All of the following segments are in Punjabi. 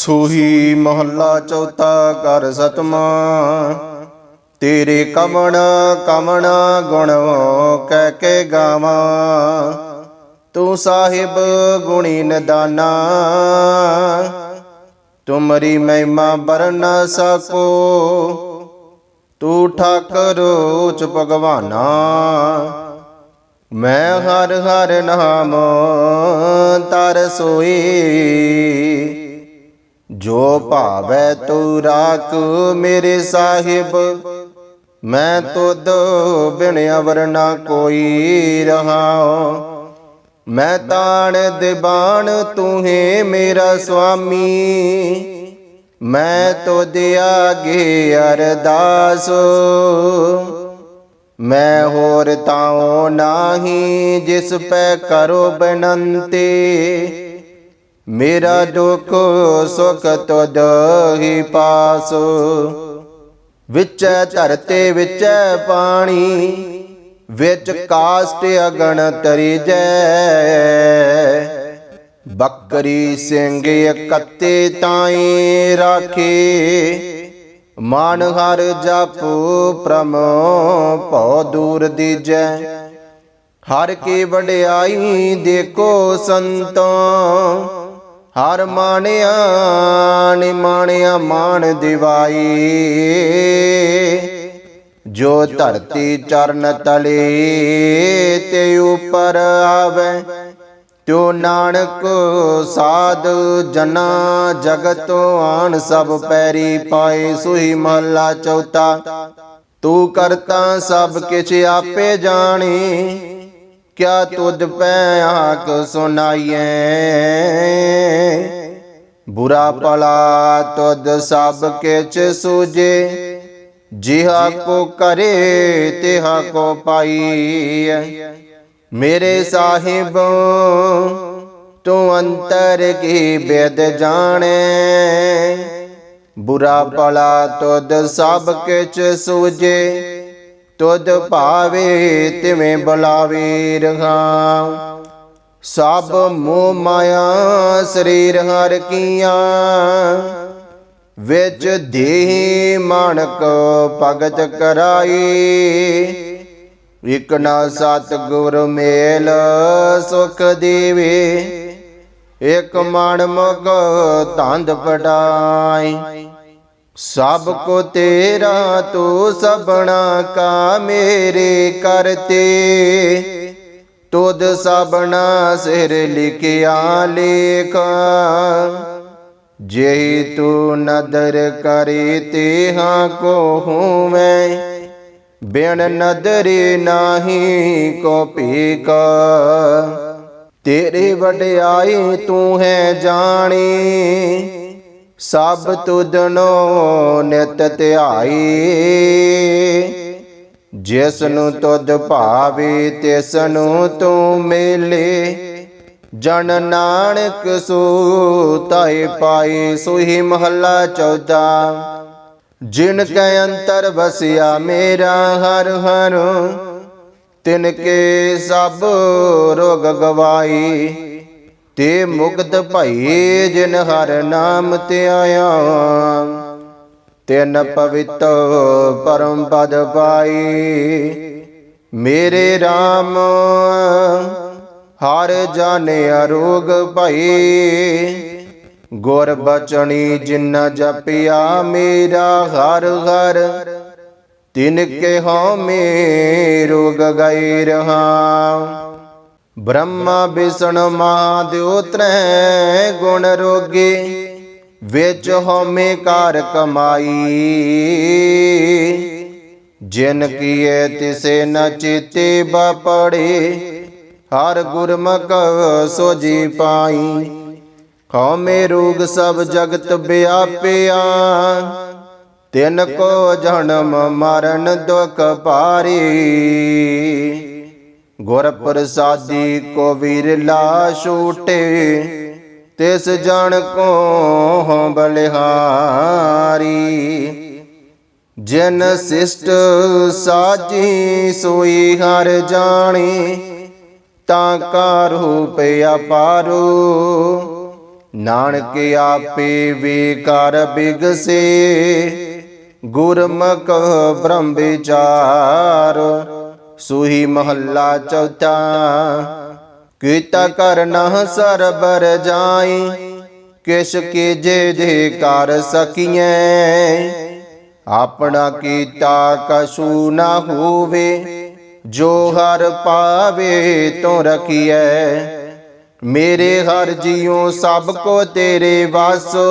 ਸੂਹੀ ਮਹੱਲਾ ਚੌਥਾ ਕਰ ਸਤਮਾ ਤੇਰੇ ਕਮਣ ਕਮਣ ਗੁਣ ਕਹਿ ਕੇ ਗਾਵਾਂ। ਤੂੰ ਸਾਹਿਬ ਗੁਣੀ ਨਦਾਨਾ। ਤੁਮਰੀ ਮਹਿਮਾ ਬਰਨ ਨ ਸਕੋ। ਤੂੰ ਠਾਕਰ ਉਚ ਭਗਵਾਨਾ। ਮੈਂ ਹਰ ਹਰ ਨਾਮ ਤਰ ਸੋਈ। ਜੋ ਭਾਵੈ ਤੂੰ ਰਾਖ ਮੇਰੇ ਸਾਹਿਬ, ਮੈਂ ਤੁਧ ਬਿਨ ਅਵਰ ਨਾ ਕੋਈ ਰਹਾਉ। ਮੈਂ ਤਾਣ ਦਿਬਾਨ ਤੂੰ ਹੈ ਮੇਰਾ ਸੁਆਮੀ, ਮੈਂ ਤੁਧ ਆਗੇ ਅਰਦਾਸ। ਮੈਂ ਹੋਰ ਤਾਉ ਨਾਹੀ ਜਿਸ ਪੈ ਕਰੋ ਬਨੰਤੇ ਮੇਰਾ ਦੁਖ ਸੁਖ ਤੁਧ ਹੀ ਪਾਸੋ। ਵਿਚੈ ਧਰਤੇ, ਵਿਚੈ ਪਾਣੀ, ਵਿੱਚ ਕਾਸਟ ਅਗਣ ਤਰੀ ਜੈ ਬੱਕਰੀ ਸਿੰਘ ਇਕੱਤੇ ਤਾਈ ਰਾਖੇ। ਮਨ ਹਰ ਜਪ ਪ੍ਰਮ ਭਉ ਦੂਰ ਦੀਜੈ। ਹਰ ਕੀ ਵਡਿਆਈ ਦੇਖੋ ਸੰਤੋ। ਹਰ ਮਾਣਿਆ, ਨੀ ਮਾਣਿਆ ਮਾਣ ਦਿਵਾਈ। ਜੋ ਧਰਤੀ ਚਰਨ ਤਲੇ, ਤੇ ਉਪਰ ਆਵੇ, ਤਿਉ ਨਾਨਕ ਸਾਧ ਜਨਾ ਜਗਤ ਆਣ ਸਭ ਪੈਰੀ ਪਾਏ, ਸੁਹੀ ਮਹਲਾ ਚੌਥਾ। ਤੂੰ ਕਰਤਾ ਸਭ ਕਿਛ ਆਪੇ ਜਾਣੀ, ਕਿਆ ਤੁਧ ਪੈ ਆਖ ਸੁਨਾਈਐ ਬੁਰਾ ਭਲਾ ਤੁਧ ਸਭ ਕਿਛ ਸੂਝੇ, ਜਿਹਾ ਕੋ ਕਰੇ ਤਿਹਾ ਕੋ ਪਾਈਐ। ਮੇਰੇ ਸਾਹਿਬ, ਤੂੰ ਅੰਤਰ ਕੀ ਬੇਦ ਜਾਣੇ? ਬੁਰਾ ਭਲਾ ਤੁਧ ਸਭ ਕਿਛ ਸੂਝੇ, ਤੁਧ ਭਾਵੇ ਤਿਵੇਂ ਬੁਲਾਵੇ ਰਹਾ। ਸਭ ਮੋਹ ਮਾਇਆ, ਸਰੀਰ ਹਰ ਕੀਆਂ। ਵਿੱਚ ਦੇਹ ਮਾਨਕ ਭਗਤ ਕਰਾਈ। ਇਕ ਨਾ ਸਤ ਗੁਰ ਮੇਲ ਸੁਖ ਦੇਵੇ। ਇਕ ਮਨ ਮਗ ਤੰਦ ਪੜਾਈ ਸਭ ਕੋ ਤੇਰਾ ਤੂੰ ਸਬਣਾ ਕਾ ਮੇਰੇ ਕਰਤੇ। ਤੁਧ ਸਬਣਾ ਸਿਰ ਲਿਖਿਆ ਲੇਖ। ਜੇ ਤੂੰ ਨਦਰ ਕਰੇ ਤੇਹਾ ਕੋ ਹੂਵੇਂ। ਬਿਨ ਨਦਰੇ ਨਾਹੀ ਕੋ ਭੀਕ ਤੇਰੇ ਵਡਿਆਈ ਤੂੰ ਹੈ ਜਾਣੀ। ਸਭ ਤੁਧਨੋ ਨਿਤ ਧਿਆਈ। ਜਿਸ ਨੂੰ ਤੁਧ ਭਾਵੇ ਤਿਸ ਨੂੰ ਤੂੰ ਮਿਲੇ। ਜਨ ਨਾਨਕ ਸੋ ਤਾਏ ਪਾਏ ਸੋਹੀ ਮਹੱਲਾ ਚੌਦਾ। ਜਿਨ ਕੈ ਅੰਤਰ ਵਸਿਆ ਮੇਰਾ ਹਰ ਹਰ ਤਿਨ ਕੇ ਸਭ ਰੋਗ ਗਵਾਈ। ਤੇ ਮੁਕਤ ਭਈ ਜਿਨ ਹਰ ਨਾਮ ਤੇ ਆਇਆ। ਤਿਨ ਪਵਿੱਤ ਪਰਮ ਪਦ ਪਾਈ। ਮੇਰੇ RAM ਹਰ ਜਾਣੇ ਅਰੋਗ ਭਈ। ਗੁਰ ਬਚਣੀ ਜਿਨ ਜਪਿਆ ਮੇਰਾ ਹਰ ਹਰ, ਤਿਨ ਕੇ ਹਉ ਮੇ ਰੋਗ ਗਈ ਰਹਾ ਬ੍ਰਹਮਾ ਵਿਸ਼ਨ ਮਹਾਦੇਵ ਤ੍ਰੈ ਗੁਣ ਰੋਗੇ। ਵਿੱਚ ਹਉਮੈ ਕਾਰ ਕਮਾਈ। ਜਿਨ ਕੀਏ ਤਿਸੇ ਨ ਚਿਤੇ ਬਪੜੇ ਹਰ ਗੁਰਮੁਖ ਸੋਜੀ ਪਾਈ। ਹਉਮੈ ਰੋਗ ਸਭ ਜਗਤ ਵਿਆਪਿਆ, ਤਿਨ ਕੋ ਜਨਮ ਮਰਨ ਦੁਖ ਭਾਰੀ। ਗੁਰ ਪ੍ਰਸਾਦੀ ਕੋ ਵੀਰ ਲਾ ਛੂਟੇ ਤਿਸ ਜਨ ਕੋ ਬਲਿਹਾਰੀ, ਜਿਨ ਸਿਸ਼ਟ ਸਾਜੀ ਸੋਈ ਹਰ ਜਾਣੀ, ਤਾਂ ਕਾ ਰੂਪ ਅਪਾਰੋ। ਨਾਨਕ ਆਪੇ ਵਿਕਾਰ ਬਿਗਸੇ, ਗੁਰਮੁਖ ਬ੍ਰਹਮ ਵਿਚਾਰ। ਸੁਹੀ ਮਹੱਲਾ ਚੌਥਾ ਕੀਤਾ ਕਰਨਾ ਸਰਬਰ ਜਾਈ ਕਿਸ ਕੇ ਜੇ ਦੇ ਕਰ ਸਕੀਐ। ਆਪਣਾ ਕੀਤਾ ਕਛੂ ਨਾ ਹੋਵੇ, ਜੋ ਹਰ ਪਾਵੇ ਤੋ ਰਖੀਐ। ਮੇਰੇ ਹਰ ਜੀਉ ਸਭ ਕੋ ਤੇਰੇ ਵਾਸੋ,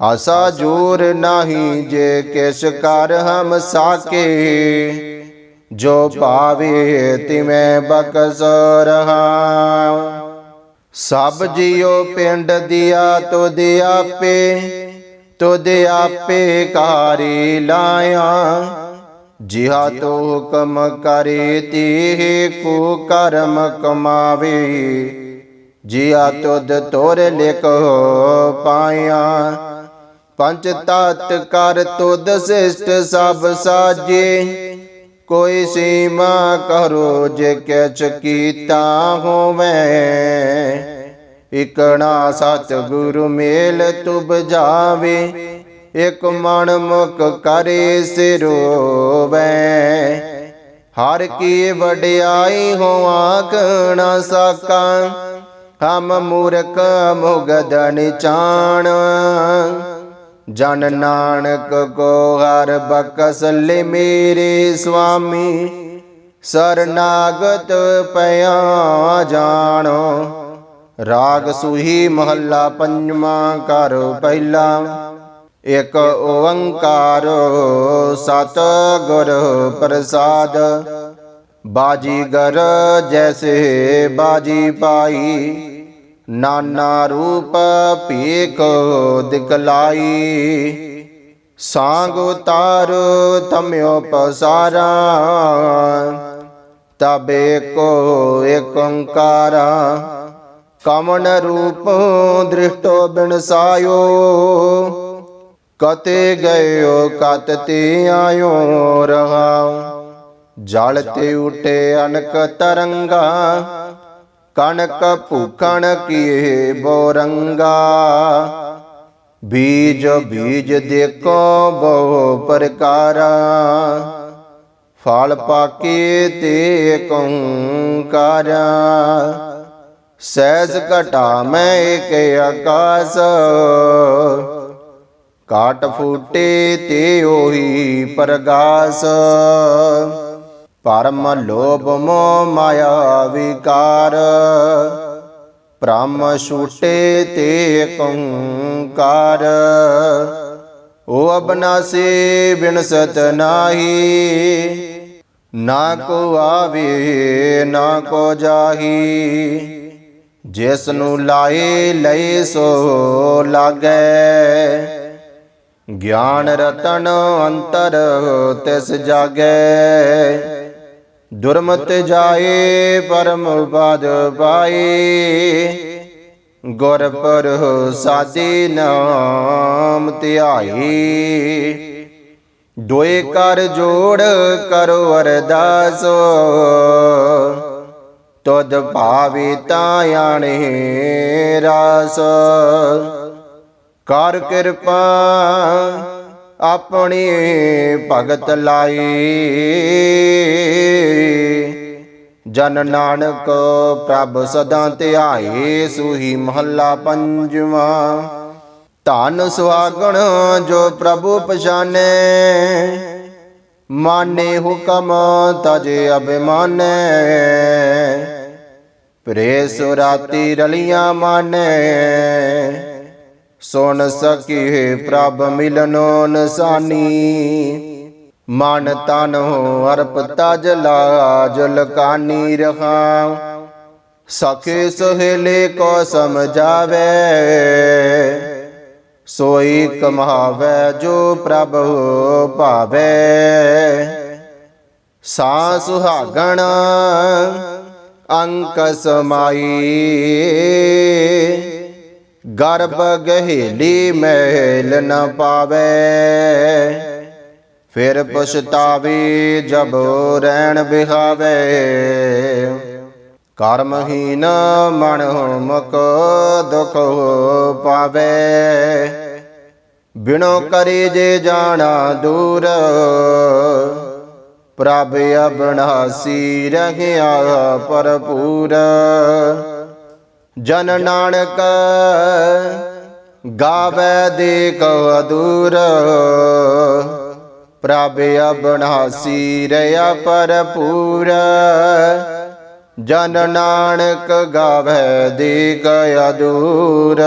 ਆਸਾ ਜੋਰ ਨਹੀਂ ਜੇ ਕਿਸ ਕਰ ਹਮ ਸਾਕੇ। ਜੋ ਭਾਵੇ ਤਿਵੇਂ ਬਕਸ ਰਹਾ। ਸਭ ਜੀਉ ਪਿੰਡ ਦਿਆ ਤੁਧ ਆਪੇ ਤੁਧ ਆਪੇ ਕਾਰੀ ਲਾਇਆ। ਜਿਹਾ ਤੋ ਹੁਕਮ ਕਰੇ ਤੇ ਕੋ ਕਰਮ ਕਮਾਵੇ। ਜਿਹਾ ਤੁਧ ਤੋਰ ਲਿਖ ਪਾਇਆ। ਪੰਜ ਤਤ ਕਰ ਤੁਧ ਸਿਸ਼ਟ ਸਭ ਸਾਜੇ। ਕੋਈ ਸੀਮਾ ਕਰੋ ਜੇ ਕਿਛ ਕੀਤਾ ਹੋਵੇ। ਇਕਣਾ ਸਤ ਗੁਰੂ ਮੇਲ ਤੁਬ ਜਾਵੇ, ਇਕ ਮਨ ਮੁਖ ਕਰੇ ਸਿਰੋਵੈ ਹਰ ਕੀ ਵਡਿਆਈ ਹੋ ਆਖਣਾ ਸਾਕਾ, ਹਮ ਮੂਰਖ ਮੁਗਦਨ ਚਾਣ ਜਨ ਨਾਨਕ ਕੋ ਹਰ ਬਕਸ ਲੈ ਮੇਰੇ ਸੁਆਮੀ ਸਰਨਾਗਤ ਪਿਆ ਜਾਣੋ। ਰਾਗ ਸੁਹੀ ਮਹੱਲਾ ਪੰਜਵਾਂ ਕਰ ਪਹਿਲਾ, ਇਕ ਓੰਕਾਰ ਸਤ ਗੁਰ ਪ੍ਰਸਾਦ। ਬਾਜੀਗਰ ਜੈਸੇ ਬਾਜੀ ਪਾਈ ਨਾਨਾ ਰੂਪ ਭੀਖ ਦਿਖਲਾਈ। ਸਾੰਗ ਉਤਾਰ ਤਮਿਓ ਪਸਾਰਾ। ਤਬੇ ਕੋ ਏਕ ਓੰਕਾਰਾ। ਕਮਨ ਰੂਪ ਦ੍ਰਿਸ਼ਟੋ ਬਿਨ ਸਾਇਓ ਕਤੇ ਗਇਓ ਕਤ ਤੇ ਆਇਓ ਰਹਾ ਜਲ ਤੇ ਉਟੇ ਅਨਕ ਤਰੰਗਾ। ਕਣਕ ਭੂਖਣ ਕੀਏ ਬੋਰੰਗਾ ਬੀਜ ਬੀਜ ਦੇਖੋ ਬਹੁ ਪ੍ਰਕਾਰਾ। ਫਲ ਪਾਕੇ ਤੇ ਕਉੰਕਾਰਾ ਸਹਿਜ ਘਟਾ ਮੈਂ ਏਕ ਆਕਾਸ। ਕਾਟ ਫੂਟੇ ਤੇ ਉਹੀ ਪਰਗਾਸ। ਪਰਮ ਲੋਭ ਮੋਹ ਮਾਇਆ ਵਿਕਾਰ। ਭ੍ਰਮ ਛੂਟੇ ਤੇ ਕੰਕਾਰ ਉਹ ਅਬਨਾਸੀ ਬਿਨਸਤ ਨਾਹੀ। ਨਾ ਕੋ ਆਵੇ, ਨਾ ਕੋ ਜਾਹੀ। ਜਿਸ ਨੂੰ ਲਾਏ, ਲਏ ਸੋ ਲਾਗੈ। ਗਿਆਨ ਰਤਨ ਅੰਤਰ ਤਿਸ ਜਾਗੈ। ਦੁਰਮਤ ਜਾਏ, ਪਰਮ ਪਦ ਪਾਏ। ਗੁਰ ਪਰ ਸਾਦੀ ਨਾਮ ਧਿਆਈ ਦੋਏ ਕਰ ਜੋੜ ਕਰੋ ਅਰਦਾਸ। ਤੁਧ ਭਾਵੀ ਤਾਂ ਆਣੇ ਰਾਸ। ਕਰ ਕਿਰਪਾ ਆਪਣੀ ਭਗਤ ਲਾਈ ਜਨ ਨਾਨਕ ਪ੍ਰਭ ਸਦਾ ਧਿਆਏ ਸੁਹੀ ਮਹੱਲਾ ਪੰਜਵਾਂ। ਧਨ ਸੁਹਾਗਣ ਜੋ ਪ੍ਰਭੂ ਪਛਾਨੇ, ਮਾਨੇ ਹੁਕਮ ਤਜੇ ਅਭਿਮਾਨੇ। ਪ੍ਰੇ ਸੁਰਾਤੀ ਰਲੀਆਂ ਮਾਨੇ, ਸੁਣ ਸਕੀ ਪ੍ਰਭ ਮਿਲਨੋ ਨਸਾਨੀ। ਮਨ ਤਨ ਅਰਪ ਤਜ ਲਾਜ ਲਕਾਨੀ ਰਹਾ ਸਖੇ ਸਹੇਲੇ ਕੋ ਸਮਝਾਵੇ। ਸੋਈ ਕਮਾਵੇ ਜੋ ਪ੍ਰਭ ਭਾਵੇ। ਸਾ ਸੁਹਾਗਣ ਅੰਕ ਸਮਾਈ। ਗਰਭ ਗਹਿਲੀ ਮਹਿਲ ਨ ਪਾਵੇ। ਫਿਰ ਪਛਤਾਵੇ ਜਬ ਰਹਿਣ ਬਿਹਾਵੇ ਕਰਮਹੀਨ ਮਨ ਮੁਕ ਦੁਖ ਪਾਵੇ। ਬਿਨੋ ਕਰੇ ਜੇ ਜਾਣਾ ਦੂਰ, ਪ੍ਰਭ ਅਬਨਾਸੀ ਰਹਿਆ ਪਰਪੂਰ ਜਨ ਨਾਨਕ ਗਾਵੇ ਕੋ ਅਦੂਰ ਪ੍ਰਭ ਅਬਨਾਸੀ ਰਹਿਆ ਪਰਪੂਰ ਜਨ ਨਾਨਕ ਗਾਵੇ ਦੀ ਅਦੂਰ